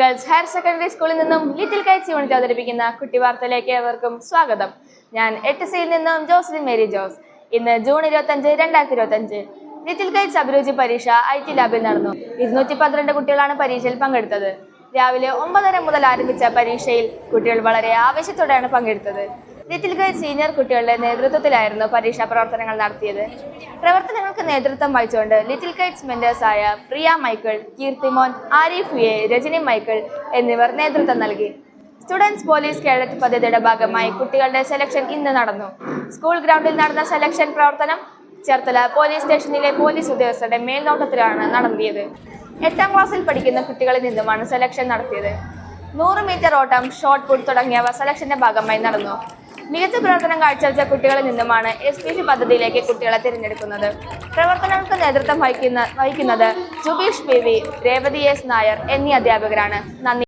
Girls higher secondary സ്കൂളിൽ നിന്നും little Kites unit അവതരിപ്പിക്കുന്ന കുട്ടി വാർത്തയിലേക്ക് ഏവർക്കും സ്വാഗതം. ഞാൻ എട്ട് സിയിൽ നിന്നും ജോസ്ലിൻ മേരി ജോസ്. ഇന്ന് ജൂൺ ഇരുപത്തഞ്ച് രണ്ടായിരത്തി ഇരുപത്തഞ്ച്. ലിറ്റിൽ കൈറ്റ്സ് അഭിരുചി പരീക്ഷ ഐ ടി ലാബിൽ നടന്നു. ഇരുന്നൂറ്റി പന്ത്രണ്ട് കുട്ടികളാണ് പരീക്ഷയിൽ പങ്കെടുത്തത്. രാവിലെ ഒമ്പതര മുതൽ ആരംഭിച്ച പരീക്ഷയിൽ കുട്ടികൾ വളരെ ആവേശത്തോടെയാണ് പങ്കെടുത്തത്. ലിറ്റിൽ ഗൈഡ് സീനിയർ കുട്ടികളുടെ നേതൃത്വത്തിലായിരുന്നു പരീക്ഷാ പ്രവർത്തനങ്ങൾ നടത്തിയത്. പ്രവർത്തനങ്ങൾക്ക് നേതൃത്വം വഹിച്ചുകൊണ്ട് ലിറ്റിൽ ഗൈഡ്സ് ആയ Priya Michael Keerthimon Arif A Rajani Michael എന്നിവർ നേതൃത്വം നൽകി. സ്റ്റുഡൻസ് പോലീസ് കേഡറ്റ് പദ്ധതിയുടെ ഭാഗമായി കുട്ടികളുടെ സെലക്ഷൻ ഇന്ന് നടന്നു. സ്കൂൾ ഗ്രൗണ്ടിൽ നടന്ന സെലക്ഷൻ പ്രവർത്തനം ചേർത്തല പോലീസ് സ്റ്റേഷനിലെ പോലീസ് ഉദ്യോഗസ്ഥരുടെ മേൽനോട്ടത്തിലാണ് നടത്തിയത്. എട്ടാം ക്ലാസ്സിൽ പഠിക്കുന്ന കുട്ടികളിൽ നിന്നുമാണ് സെലക്ഷൻ നടത്തിയത്. നൂറ് മീറ്റർ ഓട്ടം ഷോർട്ട് പുട്ട് തുടങ്ങിയവ സെലക്ഷന്റെ ഭാഗമായി നടന്നു. മികച്ച പ്രവർത്തനം കാഴ്ചവെച്ച കുട്ടികളിൽ നിന്നുമാണ് എസ് പി സി പദ്ധതിയിലേക്ക് കുട്ടികളെ തിരഞ്ഞെടുക്കുന്നത്. പ്രവർത്തനങ്ങൾക്ക് നേതൃത്വം വഹിക്കുന്ന വഹിക്കുന്നത് Subeesh P V Revathi S Nair എന്നീ അധ്യാപകരാണ്. നന്ദി.